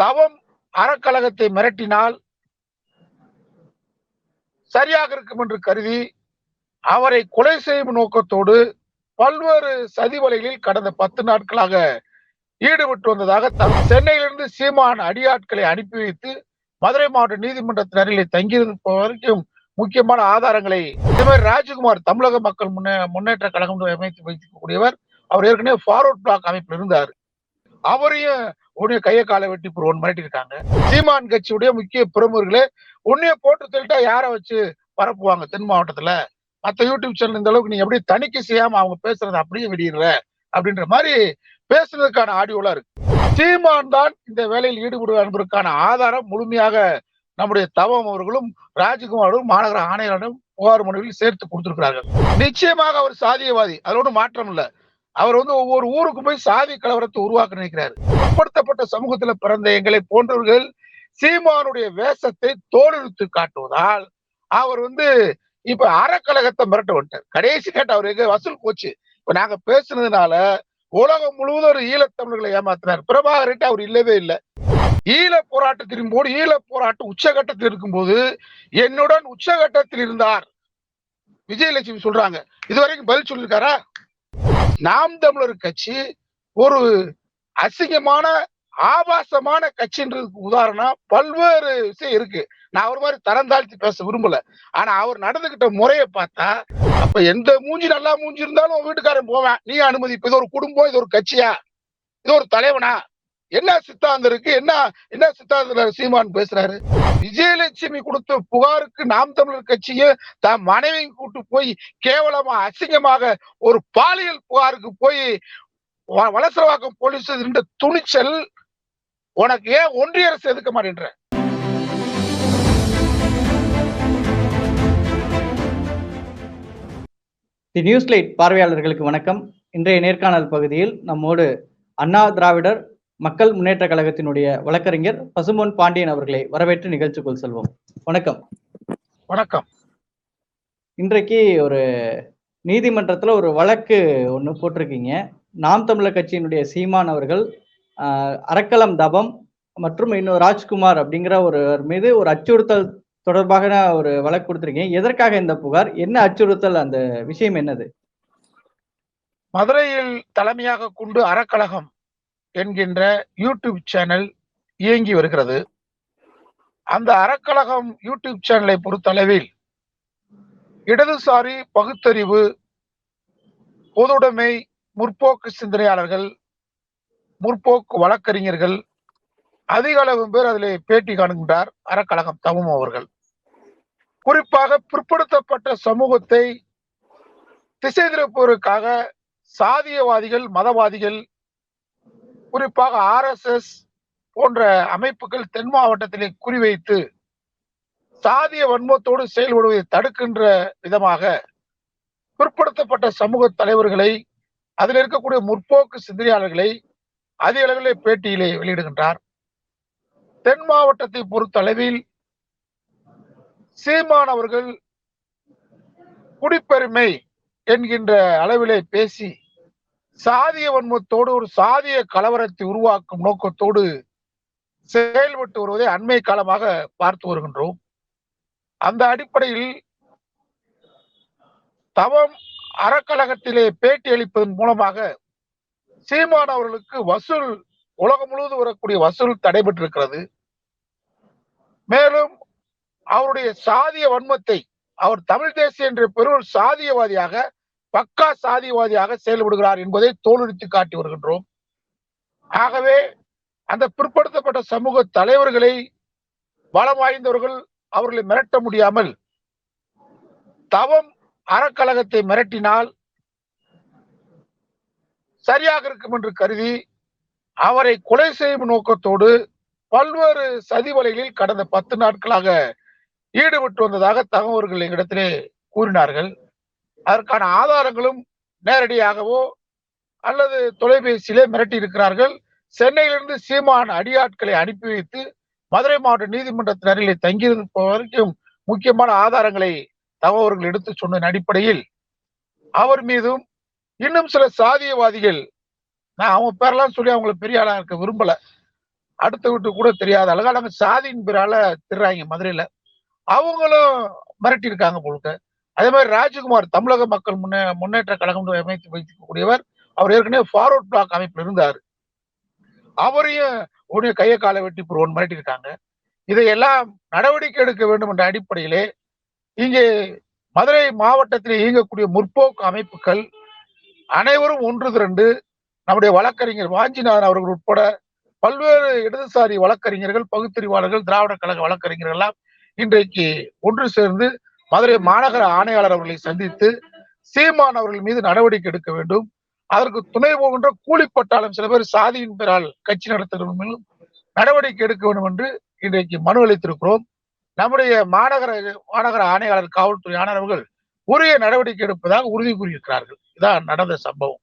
தவம் அறக்கழகத்தை மிரட்டினால் சரியாக இருக்கும் என்று கருதி அவரை கொலை செய்யும் நோக்கத்தோடு பல்வேறு சதி வலைகளில் கடந்த பத்து நாட்களாக ஈடுபட்டு வந்ததாக சென்னையிலிருந்து சீமான் அடியாட்களை அனுப்பி வைத்து மதுரை மாவட்ட நீதிமன்றத்தின் அருகில் தங்கியிருப்ப வரைக்கும் முக்கியமான ஆதாரங்களை இதே மாதிரி ராஜகுமார் தமிழக மக்கள் முன்னே முன்னேற்ற கழகம் அமைத்து வைக்கக்கூடியவர் அவர் ஏற்கனவே ஃபார்வர்ட் பிளாக் அமைப்பில் இருந்தார். அவரையும் உன்னைய கையை காலை வெட்டி புருவன் ஒன்று மிரட்டியிருக்காங்க சீமான் கட்சியுடைய முக்கிய பிரமுகர்களே உன்னைய போட்டு தள்ளிட்டா யாரை வச்சு பரப்புவாங்க தென் மாவட்டத்துல? மத்த யூடியூப் சேனல் இந்த அளவுக்கு நீ எப்படி தணிக்கை செய்யாம அவங்க பேசுறத அப்படியே வெளியிடுற? அப்படின்ற மாதிரி பேசுறதுக்கான ஆடியோலாம் இருக்கு. சீமான் தான் இந்த வேலையில் ஈடுபடுவார் என்பதற்கான ஆதாரம் முழுமையாக நம்முடைய தவம் அவர்களும் ராஜ்குமாரும் மாநகர ஆணையரிடம் புகார் மனுவில் சேர்த்து கொடுத்திருக்கிறார்கள். நிச்சயமாக அவர் சாதியவாதி. அதோடு மாற்றம் இல்லை. அவர் வந்து ஒவ்வொரு ஊருக்கு போய் சாதி கலவரத்தை உருவாக்க நினைக்கிறார். பிற்படுத்தப்பட்ட சமூகத்துல பிறந்த எங்களை போன்றவர்கள் சீமானுடைய வேஷத்தை தோலுரித்து காட்டுவதால் அவர் வந்து இப்ப அறக்கழகத்தை மிரட்ட வந்துட்டார். கடைசி கேட்ட அவர் எங்க வசூல் போச்சு. இப்ப நாங்க பேசுனதுனால உலகம் முழுவதும் ஒரு ஈழத்தமிழர்களை ஏமாத்தினார். பிரபாகர்கிட்ட அவர் இல்லவே இல்லை. ஈழ போராட்டத்தின் போது ஈழ போராட்டம் உச்சகட்டத்தில் இருக்கும்போது என்னுடன் உச்சகட்டத்தில் இருந்தார். விஜயலட்சுமி சொல்றாங்க. இதுவரைக்கும் பதில் சொல்லியிருக்காரா நாம் தமிழர் கட்சி ஒரு அசிங்கமான ஆபாசமான கட்சின்றதுக்கு உதாரணம் பல்வேறு விஷயம் இருக்கு. நான் ஒரு மாதிரி தரம் தாழ்த்தி பேச விரும்பல. ஆனா அவர் நடந்துகிட்ட முறையை பார்த்தா அப்ப எந்த மூஞ்சி நல்லா மூஞ்சி இருந்தாலும் உன் வீட்டுக்காரன் போவேன். நீ அனுமதிப்பு. இது ஒரு குடும்பம் இது ஒரு கட்சியா? இது ஒரு தலைவனா? என்ன சித்தாந்தம் இருக்கு? என்ன என்ன சித்தாந்தத்துல சீமான் பேசுறாரு? விஜயலட்சுமி கொடுத்த புகாருக்கு நாம் தமிழர் கட்சியை தன் மனைவியும் கூட்டு போய் கேவலமா அசிங்கமாக ஒரு பாலியல் புகாருக்கு போய் வ- வலசரவாக்கம் போலீஸ் இருந்த துணிச்சல் உனக்கு ஏன் ஒன்றிய அரசு எதுக்க மாட்டேன்ற? தி நியூஸ் லைட் பார்வையாளர்களுக்கு வணக்கம். இன்றைய நேர்காணல் பகுதியில் நம்மோடு அண்ணா திராவிடர் மக்கள் முன்னேற்ற கழகத்தினுடைய வழக்கறிஞர் பசும்பொன் பாண்டியன் அவர்களை வரவேற்று நிகழ்ச்சிக்குள் செல்வோம். வணக்கம். வணக்கம். இன்றைக்கு ஒரு நீதிமன்றத்துல ஒரு வழக்கு ஒன்று போட்டிருக்கீங்க. நாம் தமிழர் கட்சியினுடைய சீமான் அவர்கள் ஆஹ், அரக்கலம் தபம் மற்றும் இன்னும் ராஜ்குமார் அப்படிங்கிற ஒரு மீது ஒரு அச்சுறுத்தல் தொடர்பாக ஒரு வழக்கு கொடுத்திருக்கீங்க எதற்காக இந்த புகார்? என்ன அச்சுறுத்தல்? அந்த விஷயம் என்னது? மதுரையில் தலைமையாக கொண்டு அறக்கழகம் என்கின்ற யூடியூப் சேனல் இயங்கி வருகிறது. அந்த அறக்கழகம் யூடியூப் சேனலை பொறுத்தளவில் இடதுசாரி பகுத்தறிவு பொதுவுடைமை முற்போக்கு சிந்தனையாளர்கள் முற்போக்கு வழக்கறிஞர்கள் அதிக அளவு பேர் அதில் பேட்டி காணுகின்றார் அறக்கழகம் தமும் அவர்கள். குறிப்பாக பிற்படுத்தப்பட்ட சமூகத்தை திசை திருப்புவதற்காக சாதியவாதிகள் மதவாதிகள் குறிப்பாக ஆர்எஸ்எஸ் போன்ற அமைப்புகள் தென் மாவட்டத்திலே குறிவைத்து சாதிய வன்மத்தோடு செயல்படுவதை தடுக்கின்ற விதமாக பிற்படுத்தப்பட்ட சமூக தலைவர்களை அதில் இருக்கக்கூடிய முற்போக்கு சிந்தனையாளர்களை அதிக அளவிலே பேட்டியிலே வெளியிடுகின்றார். தென் மாவட்டத்தை பொறுத்தளவில் அளவில் சீமானவர்கள் குடிப்பெருமை என்கின்ற அளவிலே பேசி சாதிய வன்மத்தோடு ஒரு சாதிய கலவரத்தை உருவாக்கும் நோக்கத்தோடு செயல்பட்டு வருவதை அண்மை காலமாக பார்த்து வருகின்றோம். அந்த அடிப்படையில் தவம் அறக்கழகத்திலே பேட்டி அளிப்பதன் மூலமாக சீமான் அவர்களுக்கு வசூல் உலகம் முழுவதும் வரக்கூடிய வசூல் தடைபட்டிருக்கிறது. மேலும் அவருடைய சாதிய வன்மத்தை அவர் தமிழ் தேசிய என்ற பெரும் சாதியவாதியாக பக்கா சாதிவாதியாக செயல்படுகிறார் என்பதை தோலுரித்து காட்டி வருகின்றோம். ஆகவே அந்த பிற்படுத்தப்பட்ட சமூக தலைவர்களை பலம் வாய்ந்தவர்கள் அவர்களை மிரட்ட முடியாமல் தவம் அறக்கழகத்தை மிரட்டினால் சரியாக இருக்கும் என்று கருதி அவரை கொலை செய்யும் நோக்கத்தோடு பல்வேறு சதிவலைகளில் கடந்த பத்து நாட்களாக ஈடுபட்டு வந்ததாக தகவல்கள் எங்களிடத்திலே கூறினார்கள். அதற்கான ஆதாரங்களும் நேரடியாகவோ அல்லது தொலைபேசியிலே மிரட்டி இருக்கிறார்கள். சென்னையிலிருந்து சீமான் அடியாட்களை அனுப்பி வைத்து மதுரை மாவட்ட நீதிமன்றத்தின் அருகிலே தங்கியிருப்ப வரைக்கும் முக்கியமான ஆதாரங்களை தகவல்கள் எடுத்து சொன்ன அடிப்படையில் அவர் மீதும் இன்னும் சில சாதியவாதிகள் நான் அவங்க பேரெல்லாம் சொல்லி அவங்கள பெரிய ஆளாக இருக்க விரும்பல. அடுத்த வீட்டு கூட தெரியாத அழகா நாங்கள் சாதியின் பேரால திருறாங்க மதுரையில. அவங்களும் மிரட்டியிருக்காங்க பொழுக்க அதே மாதிரி ராஜகுமார் தமிழக மக்கள் முன்னே முன்னேற்ற கழகம் அமைத்து வைக்கக்கூடியவர் அவர் ஏற்கனவே ஃபார்வர்ட் பிளாக் அமைப்பில் இருந்தார். அவரையும் உடனே கையை காலை வெட்டி ஒன் ஒன்று இருக்காங்க இதையெல்லாம் நடவடிக்கை எடுக்க வேண்டும் என்ற அடிப்படையிலே இங்கே மதுரை மாவட்டத்தில் இயங்கக்கூடிய முற்போக்கு அமைப்புகள் அனைவரும் ஒன்று திரண்டு நம்முடைய வழக்கறிஞர் வாஞ்சிநாதன் அவர்கள் உட்பட பல்வேறு இடதுசாரி வழக்கறிஞர்கள் பகுத்தறிவாளர்கள் திராவிட கழக வழக்கறிஞர்கள் எல்லாம் இன்றைக்கு ஒன்று சேர்ந்து மதுரை மாநகர ஆணையாளர் அவர்களை சந்தித்து சீமான் அவர்கள் மீது நடவடிக்கை எடுக்க வேண்டும். அதற்கு துணை போகின்ற கூலிப்பட்டாளம் சில பேர் சாதியின் பெயரால் கட்சி நடத்துகிற மேலும் நடவடிக்கை எடுக்க வேண்டும் என்று இன்றைக்கு மனு அளித்திருக்கிறோம். நம்முடைய மாநகர மாநகர ஆணையாளர் காவல்துறை ஆணையர்கள் உரிய நடவடிக்கை எடுப்பதாக உறுதி கூறியிருக்கிறார்கள் இதான் நடந்த சம்பவம்.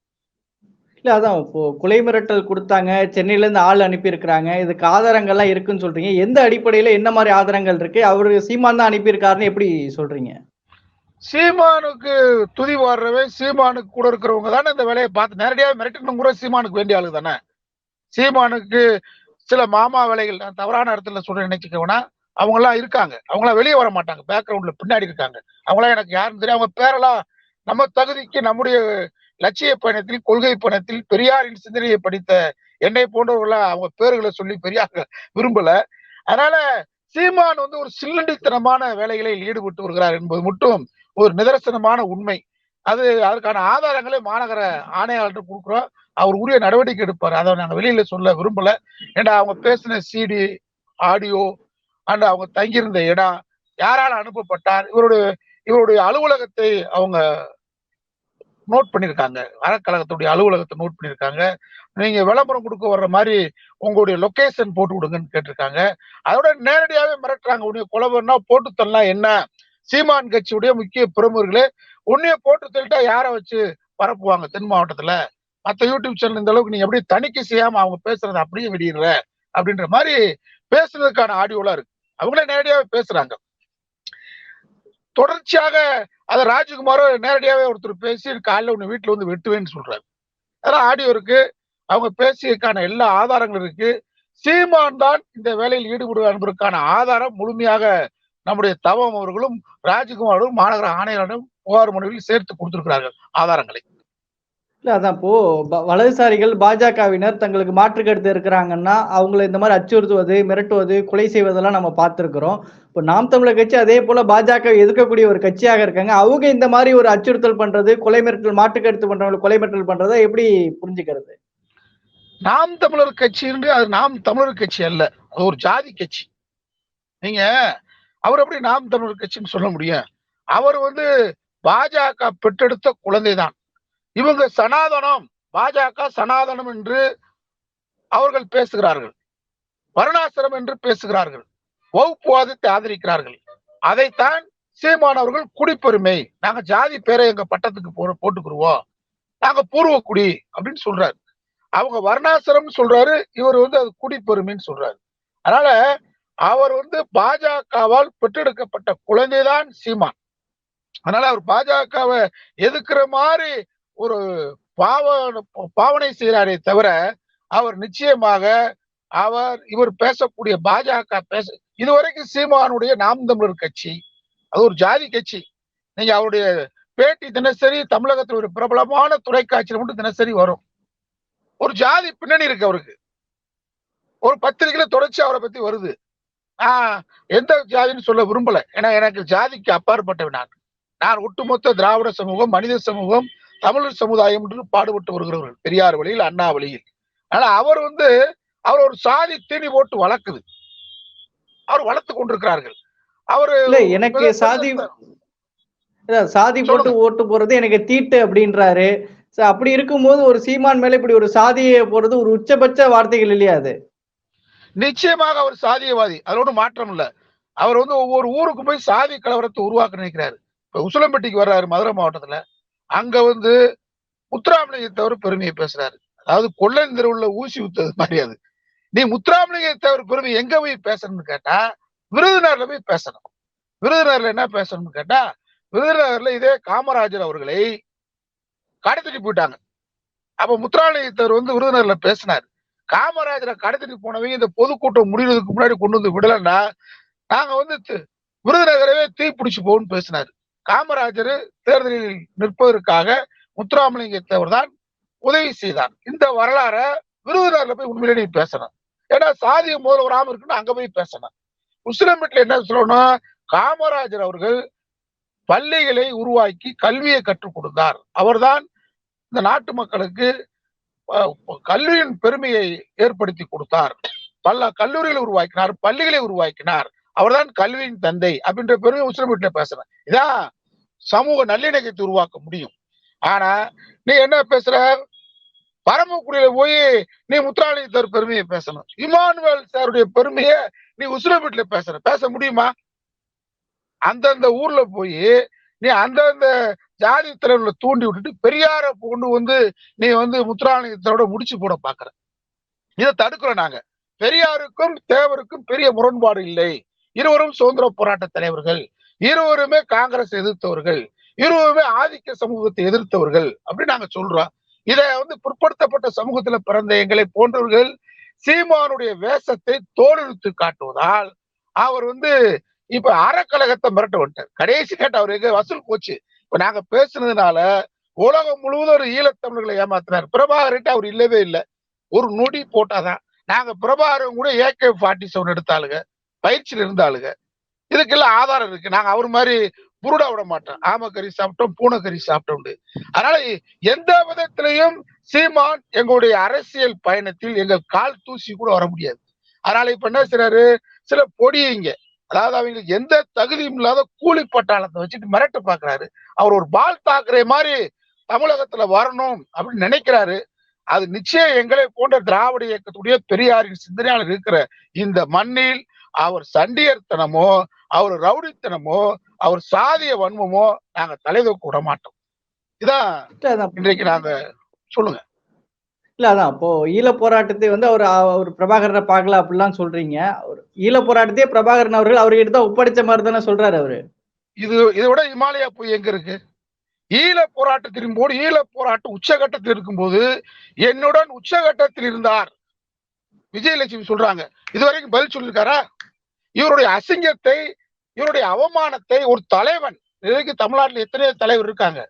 இல்ல அதான் இப்போ கொலை மிரட்டல் கொடுத்தாங்க சென்னையில இருந்து ஆள் அனுப்பி இருக்கிறாங்க இதுக்கு ஆதாரங்கள்லாம் இருக்குன்னு சொல்றீங்க. எந்த அடிப்படையில என்ன மாதிரி ஆதாரங்கள் இருக்கு? அவரு சீமான் தான் அனுப்பியிருக்காருன்னு எப்படி சொல்றீங்க? சீமானுக்கு துதி வாடுறவே சீமானுக்கு கூட இருக்கிறவங்க தானே இந்த வேலையை பார்த்து நேரடியாக மிரட்டணும் கூட சீமானுக்கு வேண்டிய ஆளு தானே? சீமானுக்கு சில மாமா வேலைகள் நான் தவறான இடத்துல சொல்ற நினைச்சுக்கவேனா அவங்களாம் இருக்காங்க. அவங்களாம் வெளியே வர மாட்டாங்க. பேக்ரவுண்ட்ல பின்னாடி இருக்காங்க. அவங்களாம் எனக்கு யாருன்னு தெரியும். அவங்க பேரெல்லாம் நம்ம தகுதிக்கு நம்முடைய லட்சிய பயணத்தில் கொள்கை பயணத்தில் பெரியாரின் சிந்தனையை படித்த என்னை போன்றவர்கள அவங்க பேர்களை சொல்லி பெரியார் விரும்பல. அதனால சீமான் வந்து ஒரு சில்லண்டித்தனமான வேலைகளில் ஈடுபட்டு வருகிறார் என்பது மட்டும் ஒரு நிதர்சனமான உண்மை. அது அதற்கான ஆதாரங்களை மாநகர ஆணையாளர் கொடுக்குறோம். அவர் உரிய நடவடிக்கை எடுப்பார். அதை நாங்கள் வெளியில சொல்ல விரும்பல. ஏன்னா அவங்க பேசின சிடி ஆடியோ அண்ட் அவங்க தங்கியிருந்த இடம் யாரால அனுப்பப்பட்டார் இவருடைய இவருடைய அலுவலகத்தை அவங்க நோட் பண்ணியிருக்காங்க அறக்கழகத்துடைய அலுவலகத்தை நோட் பண்ணியிருக்காங்க நீங்க விளம்பரம் கொடுக்க வர்ற மாதிரி உங்களுடைய லொக்கேஷன் போட்டு விடுங்கன்னு கேட்டிருக்காங்க. அதோட நேரடியாவே மிரட்டுறாங்க. உன்னைய குலவன்னா போட்டு தரலாம் என்ன? சீமான் கட்சியுடைய முக்கிய பிரமுகர்களே உன்னைய போட்டு தள்ளிட்டா யாரை வச்சு பரப்புவாங்க தென் மாவட்டத்துல? மற்ற யூடியூப் சேனல் இந்த அளவுக்கு நீ எப்படி தணிக்கை செய்யாம அவங்க பேசுறதை அப்படியே வெளியிடுற? அப்படின்ற மாதிரி பேசுறதுக்கான ஆடியோலாம் இருக்கு. அவங்களே நேரடியாக பேசுறாங்க. தொடர்ச்சியாக அதை ராஜ்குமாரோ நேரடியாவே ஒருத்தர் பேசி காலைல ஒன்று வீட்டுல வந்து வெட்டுவேன்னு சொல்றாரு. அதெல்லாம் ஆடியோ இருக்கு. அவங்க பேசியதுக்கான எல்லா ஆதாரங்களும் இருக்கு. சீமான் தான் இந்த வேலையில் ஈடுபடுவார் என்பதற்கான ஆதாரம் முழுமையாக நம்முடைய தவம் அவர்களும் ராஜ்குமாரும் மாநகர ஆணையரிடம் புகார் மனுவில் சேர்த்து கொடுத்திருக்கிறார்கள் ஆதாரங்களை. இல்ல அதான் இப்போ வலதுசாரிகள் பாஜகவினர் தங்களுக்கு மாற்று கருத்து இருக்கிறாங்கன்னா அவங்கள இந்த மாதிரி அச்சுறுத்துவது மிரட்டுவது கொலை செய்வதெல்லாம் நம்ம பார்த்திருக்கிறோம். இப்போ நாம் தமிழர் கட்சி அதே போல பாஜக எதிர்க்கக்கூடிய ஒரு கட்சியாக இருக்காங்க. அவங்க இந்த மாதிரி ஒரு அச்சுறுத்தல் பண்றது கொலை மிரட்டல் மாற்று கருத்து பண்றவங்களை கொலை மிரட்டல் பண்றதை எப்படி புரிஞ்சுக்கிறது? நாம் தமிழர் கட்சி என்று அது நாம் தமிழர் கட்சி அல்ல. அது ஒரு ஜாதி கட்சி. நீங்க அவர் எப்படி நாம் தமிழர் கட்சின்னு சொல்ல முடியும்? அவர் வந்து பாஜக பெற்றெடுத்த குழந்தைதான். இவங்க சனாதனம் பாஜக சனாதனம் என்று அவர்கள் பேசுகிறார்கள். வருணாசிரம் என்று பேசுகிறார்கள். வகுப்புவாதத்தை ஆதரிக்கிறார்கள். அதைத்தான் சீமானவர்கள் குடிப்பெருமை. நாங்க ஜாதி பேரை எங்க பட்டத்துக்கு போ போட்டுக்குருவோம். நாங்க பூர்வக்குடி அப்படின்னு சொல்றாரு. அவங்க வர்ணாசிரம் சொல்றாரு இவர் வந்து அது குடிப்பெருமைன்னு சொல்றாரு. அதனால அவர் வந்து பாஜகவால் பெற்றெடுக்கப்பட்ட குழந்தைதான் சீமான். அதனால அவர் பாஜகவை எதுக்குற மாதிரி ஒரு பாவ பாவனை செய்கிறாரே தவிர அவர் நிச்சயமாக அவர் இவர் பேசக்கூடிய பாஜக பேச இதுவரைக்கும் சீமானுடைய நாம் தமிழர் கட்சி அது ஒரு ஜாதி கட்சி. நீங்க அவருடைய பேட்டி தினசரி தமிழகத்தில் ஒரு பிரபலமான தொலைக்காட்சியில் மட்டும் தினசரி வரும். ஒரு ஜாதி பின்னணி இருக்கு அவருக்கு. ஒரு பத்திரிகையில தொடர்ச்சி அவரை பத்தி வருது. நான் எந்த ஜாதின்னு சொல்ல விரும்பல. ஏன்னா எனக்கு ஜாதிக்கு அப்பாற்பட்டவன் நான். நான் ஒட்டுமொத்த திராவிட சமூகம் மனித சமூகம் தமிழர் சமுதாயம் என்று பாடுபட்டு வருகிறவர்கள் பெரியார் வழியில் அண்ணா வழியில். ஆனா அவர் வந்து அவர் ஒரு சாதி தீனி போட்டு வளர்க்குது. அவர் வளர்த்து கொண்டிருக்கிறார்கள். அவரு இல்ல எனக்கு சாதி சாதி போட்டு ஓட்டு போறது எனக்கு தீட்டு அப்படின்றாரு. அப்படி இருக்கும்போது ஒரு சீமான் மேல இப்படி ஒரு சாதியை போறது ஒரு உச்சபட்ச வார்த்தைகள் இல்லையா அது? நிச்சயமாக அவர் சாதியவாதி. அதுல ஒன்றும் மாற்றம் இல்ல. அவர் வந்து ஒவ்வொரு ஊருக்கு போய் சாதி கலவரத்தை உருவாக்க நினைக்கிறாரு. இப்ப உசிலம்பட்டிக்கு வர்றாரு மதுரை மாவட்டத்துல. அங்க வந்து முத்துராமலிங்கத்தவர் பெருமையை பேசுறாரு. அதாவது கொள்ளன் தெருவுல ஊசி ஊத்தது மாதிரி அது. நீ முத்துராமலிங்கத்தவர் பெருமை எங்க போய் பேசணும்னு கேட்டா விருதுநகர்ல போய் பேசணும். விருதுநகர்ல என்ன பேசணும்னு கேட்டா விருதுநகர்ல இதே காமராஜர் அவர்களை கடத்திட்டு போயிட்டாங்க. அப்ப முத்துராமலிங்கத்தவர் வந்து விருதுநகர்ல பேசினார். காமராஜரை கடத்திட்டு போனவங்க இந்த பொதுக்கூட்டம் முடிகிறதுக்கு முன்னாடி கொண்டு வந்து விடலைன்னா நாங்க வந்து விருதுநகரவே தீ பிடிச்சு போகணும்னு பேசினாரு. காமராஜர் தேர்தலில் நிற்பதற்காக முத்துராமலிங்கத்தவர் தான் உதவி செய்தார். இந்த வரலாறை விருதுநகர்ல போய் உண்மையிலே நீ பேசணும். ஏன்னா சாதிய முதல்வராம இருக்குன்னு அங்க போய் பேசணும். முஸ்லிம்ல என்ன சொல்லணும் காமராஜர் அவர்கள் பள்ளிகளை உருவாக்கி கல்வியை கற்றுக் கொடுத்தார். அவர்தான் இந்த நாட்டு மக்களுக்கு கல்வியின் பெருமையை ஏற்படுத்தி கொடுத்தார். பல கல்லூரிகளை உருவாக்கினார் பள்ளிகளை உருவாக்கினார். அவர்தான் கல்வியின் தந்தை அப்படின்ற பெருமை முஸ்லிம் வீட்டுல பேசுறேன் இதான் சமூக நல்லிணக்கத்தை உருவாக்க முடியும். ஆனா நீ என்ன பேசுற? பரமக்குடியில போய் நீ முத்துராலித்தர் பெருமையை பேசணும். இமானுவேல் சாருடைய பெருமையை நீ உசுரம் பேசுற. பேச முடியுமா? அந்தந்த ஊர்ல போய் நீ அந்தந்த ஜாதி தலைவர்களை தூண்டி விட்டுட்டு பெரியார கொண்டு வந்து நீ வந்து முத்துராலித்தரோட முடிச்சு போட பாக்குற. இதை தடுக்கிறோம் நாங்க. பெரியாருக்கும் தேவருக்கும் பெரிய முரண்பாடு இல்லை. இருவரும் சுதந்திர போராட்ட தலைவர்கள். இருவருமே காங்கிரஸ் எதிர்த்தவர்கள் இருவருமே ஆதிக்க சமூகத்தை எதிர்த்தவர்கள் அப்படின்னு நாங்க சொல்றோம். இதை வந்து பிற்படுத்தப்பட்ட சமூகத்துல பிறந்த எங்களை போன்றவர்கள் சீமானுடைய வேஷத்தை தோலுரித்து காட்டுவதால் அவர் வந்து இப்ப அறக்கழகத்தை மிரட்ட வந்துட்டார். கடைசி கேட்ட அவர் எங்க வசூல் போச்சு. இப்ப நாங்க பேசுனதுனால உலகம் முழுவதும் ஒரு ஈழத்தமிழர்களை ஏமாத்தினார். பிரபாகர்கிட்ட அவர் இல்லவே இல்லை. ஒரு நொடி போட்டாதான். நாங்க பிரபாகரன் கூட ஏகே ஃபார்ட்டி செவன் எடுத்தாளுங்க பயிற்சியில் இருந்தாளுங்க இதுக்கெல்லாம் ஆதாரம் இருக்கு. நாங்க அவர் மாதிரி புருடா விட மாட்டோம். ஆமக்கறி சாப்பிட்டோம் பூனைக்கறி சாப்பிட்டோம் அதனால எந்த விதத்திலையும் சீமான் எங்களுடைய அரசியல் பயணத்தில் எங்க கால் தூசி கூட வர முடியாது. அதனால இப்ப என்ன செய்றாரு? சில பொடியைங்க அதாவது அவங்களுக்கு எந்த தகுதியும் இல்லாத கூலி பட்டாளத்தை வச்சுட்டு மிரட்ட பாக்குறாரு. அவர் ஒரு பால் தாக்கரே மாதிரி தமிழகத்துல வரணும் அப்படின்னு நினைக்கிறாரு. அது நிச்சயம் எங்களை போன்ற திராவிட இயக்கத்துடைய பெரியாரின் சிந்தனையாளர் இருக்கிற இந்த மண்ணில் அவர் சண்டியர்த்தனமோ அவர் ரவுடித்தனமோ அவர் சாதிய வன்மமோ நாங்க தலைதூக்க விட மாட்டோம். இதான் இன்றைக்கு நாங்க சொல்லுங்க. இல்ல அதான். அப்போ ஈழ போராட்டத்தை வந்து அவர் அவர் பிரபாகரனை பார்க்கல அப்படிலாம் சொல்றீங்க. அவர் ஈழ போராட்டத்தையே பிரபாகரன் அவர்கள் அவர்கிட்ட தான் ஒப்படைச்ச மாதிரி தானே சொல்றாரு அவரு. இது இதை விட இமாலயா போய் எங்க இருக்கு? ஈழ போராட்டத்தின் போது ஈழ போராட்டம் உச்சகட்டத்தில் இருக்கும்போது என்னுடன் உச்சகட்டத்தில் இருந்தார். விஜயலட்சுமி சொல்றாங்க. இதுவரைக்கும் பதில் சொல்லியிருக்காரா இவருடைய அசிங்கத்தை இவருடைய அவமானத்தை ஒரு தலைவன் இதுக்கு தமிழ்நாட்டில் எத்தனையோ தலைவர் இருக்காங்க.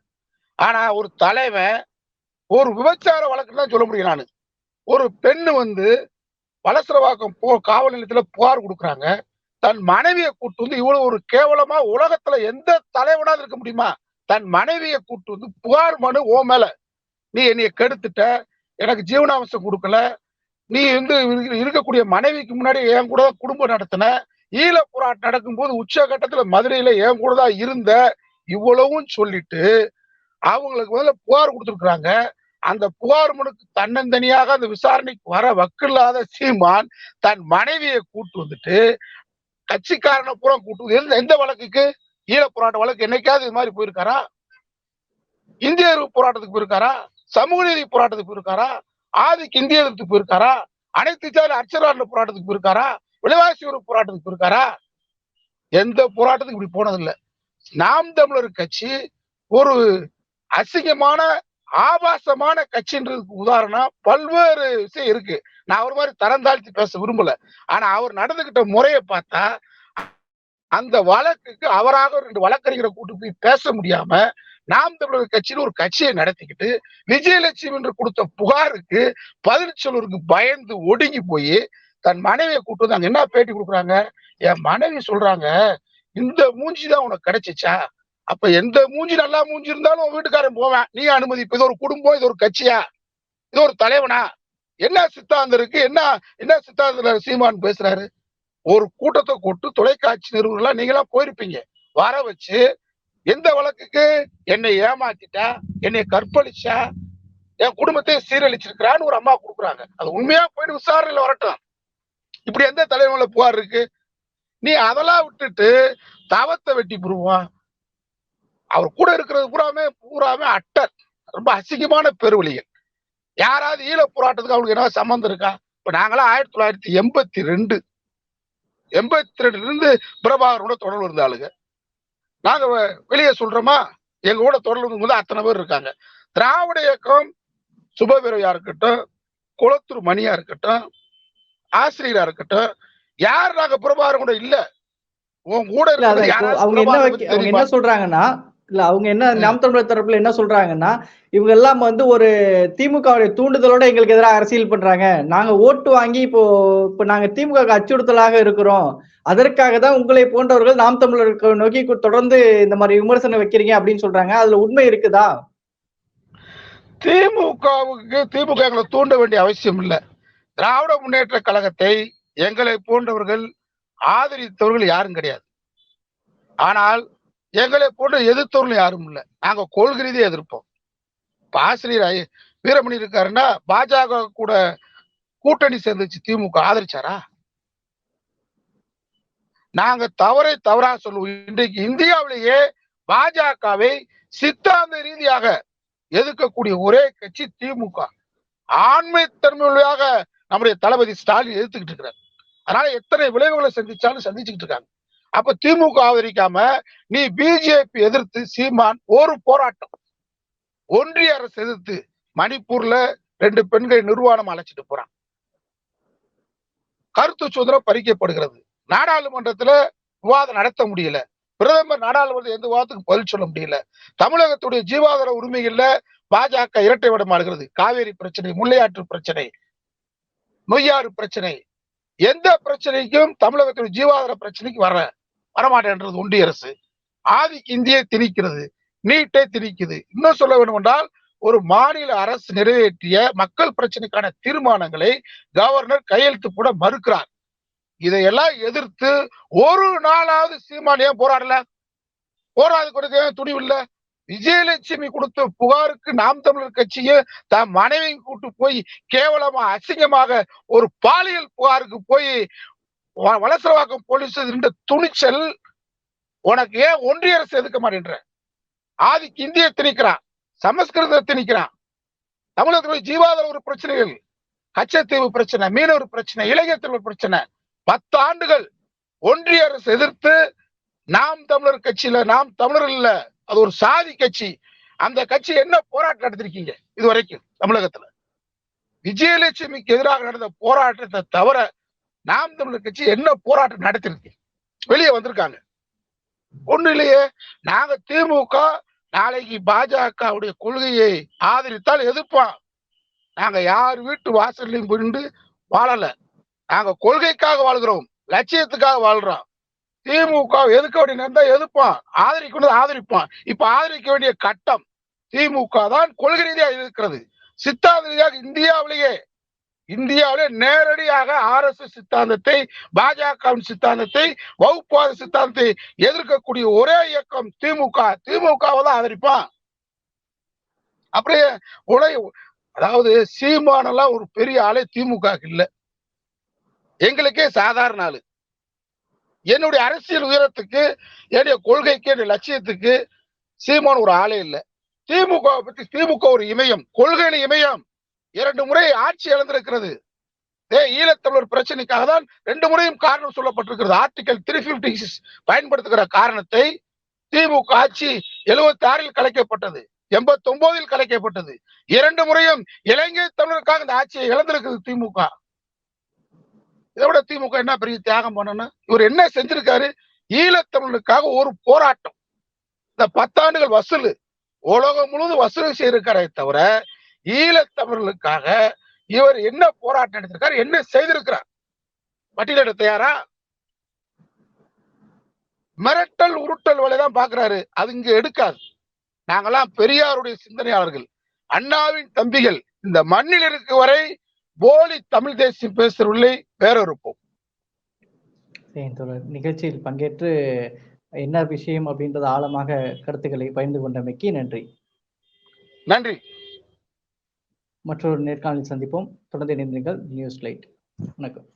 ஆனா ஒரு தலைவன் ஒரு விபச்சார வழக்கு தான் சொல்ல முடியும் நான். ஒரு பெண்ணு வந்து வலசரவாக்கம் போ காவல் நிலையத்துல புகார் கொடுக்குறாங்க. தன் மனைவியை கூட்டு வந்து இவ்வளவு ஒரு கேவலமா உலகத்துல எந்த தலைவனாவது இருக்க முடியுமா? தன் மனைவியை கூட்டு வந்து புகார் மனு ஓ மேல. நீ என்னைய கெடுத்துட்ட எனக்கு ஜீவனாம்சம் கொடுக்கல. நீ வந்து இருக்கக்கூடிய மனைவிக்கு முன்னாடி என் கூட குடும்பம் நடத்தின. ஈழப்புறா போராட்டம் நடக்கும்போது உச்சகட்டத்துல மதுரையில என் கூட தான் இருந்த இவ்வளவும் சொல்லிட்டு அவங்களுக்கு முதல்ல புகார் கொடுத்துருக்குறாங்க. அந்த புகார் மனுக்கு தன்னந்தனியாக அந்த விசாரணைக்கு வர வக்கில்லாத சீமான் தன் மனைவியை கூட்டு வந்துட்டு கட்சிக்காரனை பூரா கூட்டு எந்த எந்த வழக்குக்கு? ஈழ போராட்ட வழக்கு என்னைக்காவது இது மாதிரி போயிருக்காரா? இந்திய எதிர்ப்பு போராட்டத்துக்கு போயிருக்காரா? சமூக நீதி போராட்டத்துக்கு போயிருக்காரா? ஆதிக்கு இந்திய எதிர்ப்புக்கு போயிருக்காரா? அனைத்து சாதி அர்ச்சராண்ட போராட்டத்துக்கு போயிருக்காரா? விலைவாசி ஒரு போராட்டத்துக்கு இருக்காரா எந்த போராட்டத்துக்கு இப்படி போனதில்லை. நாம் தமிழர் கட்சி ஒரு அசிங்கமான ஆபாசமான கட்சின்றதுக்கு உதாரணம் பல்வேறு விஷயம் இருக்கு. நான் அவர் மாதிரி தரம் தாழ்த்தி பேச விரும்பல. ஆனா அவர் நடந்துகிட்ட முறையை பார்த்தா அந்த வழக்குக்கு அவராக ரெண்டு வழக்கறிஞரை கூட்டு போய் பேச முடியாம நாம் தமிழர் கட்சியில் ஒரு கட்சியை நடத்திக்கிட்டு விஜயலட்சுமி என்று கொடுத்த புகாருக்கு பதில் பயந்து ஒடுங்கி போய் தன் மனைவியை கூட்டு வந்து அங்க என்ன பேட்டி கொடுக்குறாங்க? என் மனைவி சொல்றாங்க இந்த மூஞ்சி தான் உனக்கு கிடைச்சிச்சா? அப்ப எந்த மூஞ்சி நல்லா மூஞ்சி இருந்தாலும் உன் வீட்டுக்காரன் போவேன். நீ அனுமதிப்பு இது ஒரு குடும்பம் இது ஒரு கட்சியா? இது ஒரு தலைவனா? என்ன சித்தாந்தம் இருக்கு? என்ன என்ன சித்தாந்தத்துல சீமான் பேசுறாரு? ஒரு கூட்டத்தை கூட்டு தொலைக்காட்சி நிறுவனம் நீங்களாம் போயிருப்பீங்க. வர வச்சு எந்த வழக்குக்கு என்னை ஏமாத்திட்டா? என்னை கற்பழிச்சா? என் குடும்பத்தை சீரழிச்சிருக்கிறான்னு ஒரு அம்மா கொடுக்குறாங்க. அது உண்மையா போயிட்டு விசாரணையில வரட்டும். இப்படி எந்த தலைவங்கள புகார் இருக்கு? நீ அதெல்லாம் விட்டுட்டு தவத்தை வெட்டி புருவான் அவர் கூட இருக்கிறது பூராமே பூராமே அட்டர் ரொம்ப அசிங்கமான பெருவழிகள் யாராவது ஈழ போராட்டத்துக்கு அவங்களுக்கு என்ன சம்மந்தம் இருக்கா? இப்ப நாங்களாம் ஆயிரத்தி தொள்ளாயிரத்தி எண்பத்தி ரெண்டு. எண்பத்தி ரெண்டுல இருந்து பிரபாகரோட தொடர்பு இருந்தாளுங்க நாங்க வெளியே சொல்றோமா? எங்க கூட தொடர்பு வந்து அத்தனை பேர் இருக்காங்க. திராவிட இயக்கம் சுபவீரையா இருக்கட்டும் குளத்தூர் மணியா இருக்கட்டும் ஆசிரியரா இருக்கட்டும் யார் நாங்க பிரபாகரன் கூட இல்ல. உன் கூட அவங்க என்ன அவங்க என்ன சொல்றாங்கன்னா இல்ல அவங்க என்ன. நாம் தமிழர் தரப்புல என்ன சொல்றாங்கன்னா இவங்க எல்லாம் வந்து ஒரு திமுகவுடைய தூண்டுதலோட எங்களுக்கு எதிராக அரசியல் பண்றாங்க. நாங்க ஓட்டு வாங்கி இப்போ இப்போ நாங்க திமுக அச்சுறுத்தலாக இருக்கிறோம். அதற்காக தான் உங்களை போன்றவர்கள் நாம் தமிழருக்கு நோக்கி தொடர்ந்து இந்த மாதிரி விமர்சனம் வைக்கிறீங்க அப்படின்னு சொல்றாங்க. அதுல உண்மை இருக்குதா? திமுகவுக்கு திமுக எங்களை தூண்ட வேண்டிய அவசியம் இல்ல. திராவிட முன்னேற்ற கழகத்தை எங்களை போன்றவர்கள் ஆதரித்தவர்கள் யாரும் கிடையாது. ஆனால் எங்களை போன்ற எதிர்த்தவர்கள் யாரும் இல்ல. நாங்க கொள்கிறதே எதிர்ப்போம். இப்ப ஆசிரியர் வீரமணி இருக்காருன்னா பாஜக கூட கூட்டணி சேர்ந்துச்சு திமுக. ஆதரிச்சாரா? நாங்க தவறை தவறா சொல்லுவோம். இன்றைக்கு இந்தியாவிலேயே பாஜகவை சித்தாந்த ரீதியாக எதிர்க்கக்கூடிய ஒரே கட்சி திமுக. ஆண்மை தன்மையாக நம்முடைய தளபதி ஸ்டாலின் எதிர்த்துக்கிட்டு இருக்கிறார். அதனால எத்தனை விளைவுகளை சந்திச்சாலும் சந்திச்சுக்கிட்டு இருக்காங்க. அப்ப திமுக ஆதரிக்காம நீ பிஜேபி எதிர்த்து சீமான் ஒரு போராட்டம். ஒன்றிய அரசு எதிர்த்து மணிப்பூர்ல ரெண்டு பெண்களை நிர்வாணம் அழைச்சிட்டு போறான் கருத்து சுதந்திரம் பறிக்கப்படுகிறது. நாடாளுமன்றத்துல விவாதம் நடத்த முடியல. பிரதமர் நாடாளுமன்ற எந்த விவாதத்துக்கு பதில் சொல்ல முடியல. தமிழகத்துடைய ஜீவாதார உரிமைகள்ல பாஜக இரட்டை விடமாடுகிறது. காவேரி பிரச்சனை முல்லையாற்று பிரச்சனை நொய்யாறு பிரச்சனை. எந்த பிரச்சனைக்கும் தமிழகத்தின் ஜீவாதார பிரச்சனைக்கு வர வரமாட்டேன்றது ஒன்றிய அரசு. ஆதி இந்தியை திணிக்கிறது நீட்டை திணிக்குது. இன்னும் சொல்ல வேண்டும் என்றால் ஒரு மாநில அரசு நிறைவேற்றிய மக்கள் பிரச்சனைக்கான தீர்மானங்களை கவர்னர் கையெழுத்து போட மறுக்கிறார். இதையெல்லாம் எதிர்த்து ஒரு நாளாவது சீமான் ஏன் போராடல? போராது கொடுக்க துணிவு இல்லை? விஜயலட்சுமி கொடுத்த புகாருக்கு நாம் தமிழர் கட்சியை தன் மனைவி கூட்டு போய் கேவலமா அசிங்கமாக ஒரு பாலியல் புகாருக்கு போய் வ- வலசரவாக்கம் போலீஸ் இருந்த துணிச்சல் உனக்கு ஏன் ஒன்றிய அரசு எதுக்க மாட்டேன்ற? ஆதிக்கு இந்திய திணிக்கிறான் சமஸ்கிருதத்தை திணிக்கிறான். தமிழகத்தில் ஜீவாதார ஒரு பிரச்சனைகள் கச்சத்தீவு பிரச்சனை மீனவர் பிரச்சனை இளைஞர் பிரச்சனை. பத்து ஆண்டுகள் ஒன்றிய அரசு எதிர்த்து நாம் தமிழர் கட்சியில நாம் தமிழர் இல்ல அது ஒரு சாதி கட்சி. அந்த கட்சி என்ன போராட்டம் நடத்திருக்கீங்க இது வரைக்கும் தமிழகத்துல? விஜயலட்சுமிக்கு எதிராக நடந்த போராட்டத்தை தவிர நாம் தமிழர் கட்சி என்ன போராட்டம் நடத்திருக்கு? வெளியே வந்திருக்காங்க. ஒண்ணு இல்லையே நாங்க திமுக நாளைக்கு பாஜகவுடைய கொள்கையை ஆதரித்தால் எதிர்ப்போம் நாங்க யார் வீட்டு வாசல்லையும் புரிந்து வாழல. நாங்க கொள்கைக்காக வாழ்கிறோம் லட்சியத்துக்காக வாழ்றோம். திமுக எதுக்க வேண்டிய நேரம் எதிர்ப்பான்? ஆதரிக்கணும் ஆதரிப்பான். இப்ப ஆதரிக்க வேண்டிய கட்டம் திமுக தான் கொள்கை ரீதியாக இருக்கிறது. சித்தாந்த ரீதியாக இந்தியாவிலேயே இந்தியாவிலே நேரடியாக ஆர்எஸ்எஸ் சித்தாந்தத்தை பாஜகவின் சித்தாந்தத்தை வகுப்பாத சித்தாந்தத்தை எதிர்க்கக்கூடிய ஒரே இயக்கம் திமுக. திமுகவை தான் ஆதரிப்பான். அப்படியே உடை அதாவது சீமானெல்லாம் ஒரு பெரிய ஆளே திமுக இல்ல. எங்களுக்கே சாதாரண ஆளு. என்னுடைய அரசியல் உயரத்துக்கு என்னுடைய கொள்கைக்கு என்னுடைய லட்சியத்துக்கு சீமான் ஒரு ஆளே இல்லை. திமுக பத்தி திமுக ஒரு இமயம் கொள்கையில இமயம். இரண்டு முறை ஆட்சி இழந்திருக்கிறது. ஏ ஈழத்தமிழர் பிரச்சனைக்காக தான் ரெண்டு முறையும் காரணம் சொல்லப்பட்டிருக்கிறது. ஆர்டிகல் த்ரீ பிப்டி பயன்படுத்துகிற காரணத்தை திமுக ஆட்சி எழுபத்தி ஆறில் கலைக்கப்பட்டது எண்பத்தி ஒன்பதில் கலைக்கப்பட்டது. இரண்டு முறையும் இலங்கை தமிழருக்காக இந்த ஆட்சியை இழந்திருக்குது திமுக. இதை விட திமுக என்ன பெரிய தியாகம் பண்ணணும் இவர் என்ன செஞ்சிருக்காரு? ஈழத்தமிழனுக்காக ஒரு போராட்டம். இந்த பத்தாண்டுகள் வசூல். உலகம் முழுவதும் வசூல் செய்திருக்காரே தவிர ஈழத்தமிழர்களுக்காக இவர் என்ன போராட்டம் எடுத்திருக்காரு என்ன செய்திருக்கிறார்? பட்டியலிட தயாரா? மிரட்டல் உருட்டல் வேலைதான் பாக்குறாரு அது இங்க எடுக்காது. நாங்கெல்லாம் பெரியாருடைய சிந்தனையாளர்கள். அண்ணாவின் தம்பிகள். இந்த மண்ணில் இருக்கு வரை போலி தமிழ் தேசியம் பேசுறவர்களை வேற இருப்போம். சரி தொடர். நிகழ்ச்சியில் பங்கேற்று என்ன விஷயம் அப்படின்றது ஆழமாக கருத்துக்களை பகிர்ந்து கொண்டமைக்கு நன்றி. நன்றி. மற்றொரு நேர்காணலில் சந்திப்போம். தொடர்ந்து இணைந்தீர்கள் நியூஸ் லைட். வணக்கம்.